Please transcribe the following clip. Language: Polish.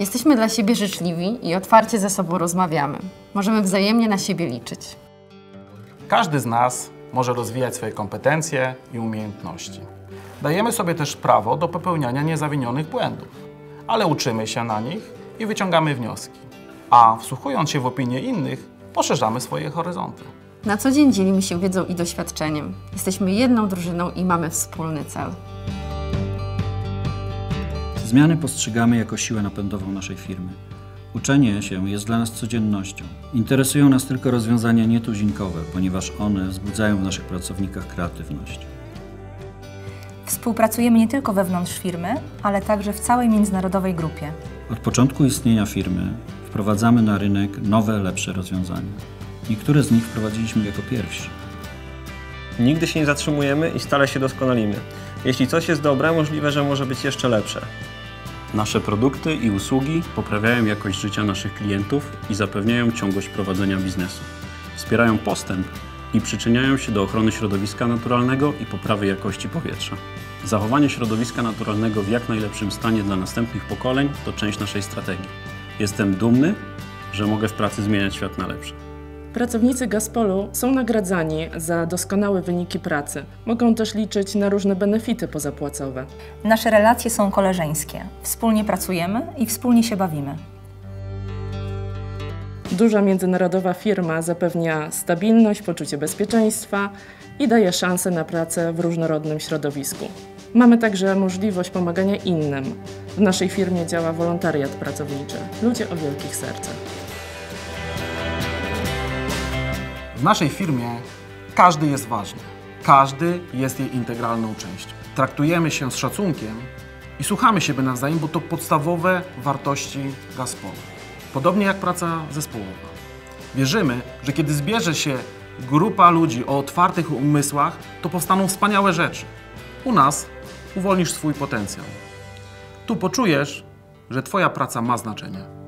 Jesteśmy dla siebie życzliwi i otwarcie ze sobą rozmawiamy. Możemy wzajemnie na siebie liczyć. Każdy z nas może rozwijać swoje kompetencje i umiejętności. Dajemy sobie też prawo do popełniania niezawinionych błędów, ale uczymy się na nich i wyciągamy wnioski. A wsłuchując się w opinie innych, poszerzamy swoje horyzonty. Na co dzień dzielimy się wiedzą i doświadczeniem. Jesteśmy jedną drużyną i mamy wspólny cel. Zmiany postrzegamy jako siłę napędową naszej firmy. Uczenie się jest dla nas codziennością. Interesują nas tylko rozwiązania nietuzinkowe, ponieważ one wzbudzają w naszych pracownikach kreatywność. Współpracujemy nie tylko wewnątrz firmy, ale także w całej międzynarodowej grupie. Od początku istnienia firmy wprowadzamy na rynek nowe, lepsze rozwiązania. Niektóre z nich wprowadziliśmy jako pierwsi. Nigdy się nie zatrzymujemy i stale się doskonalimy. Jeśli coś jest dobre, możliwe, że może być jeszcze lepsze. Nasze produkty i usługi poprawiają jakość życia naszych klientów i zapewniają ciągłość prowadzenia biznesu. Wspierają postęp i przyczyniają się do ochrony środowiska naturalnego i poprawy jakości powietrza. Zachowanie środowiska naturalnego w jak najlepszym stanie dla następnych pokoleń to część naszej strategii. Jestem dumny, że mogę w pracy zmieniać świat na lepsze. Pracownicy Gaspolu są nagradzani za doskonałe wyniki pracy. Mogą też liczyć na różne benefity pozapłacowe. Nasze relacje są koleżeńskie. Wspólnie pracujemy i wspólnie się bawimy. Duża międzynarodowa firma zapewnia stabilność, poczucie bezpieczeństwa i daje szansę na pracę w różnorodnym środowisku. Mamy także możliwość pomagania innym. W naszej firmie działa wolontariat pracowniczy. Ludzie o wielkich sercach. W naszej firmie każdy jest ważny. Każdy jest jej integralną częścią. Traktujemy się z szacunkiem i słuchamy siebie nawzajem, bo to podstawowe wartości Gazpromu. Podobnie jak praca zespołowa. Wierzymy, że kiedy zbierze się grupa ludzi o otwartych umysłach, to powstaną wspaniałe rzeczy. U nas uwolnisz swój potencjał. Tu poczujesz, że Twoja praca ma znaczenie.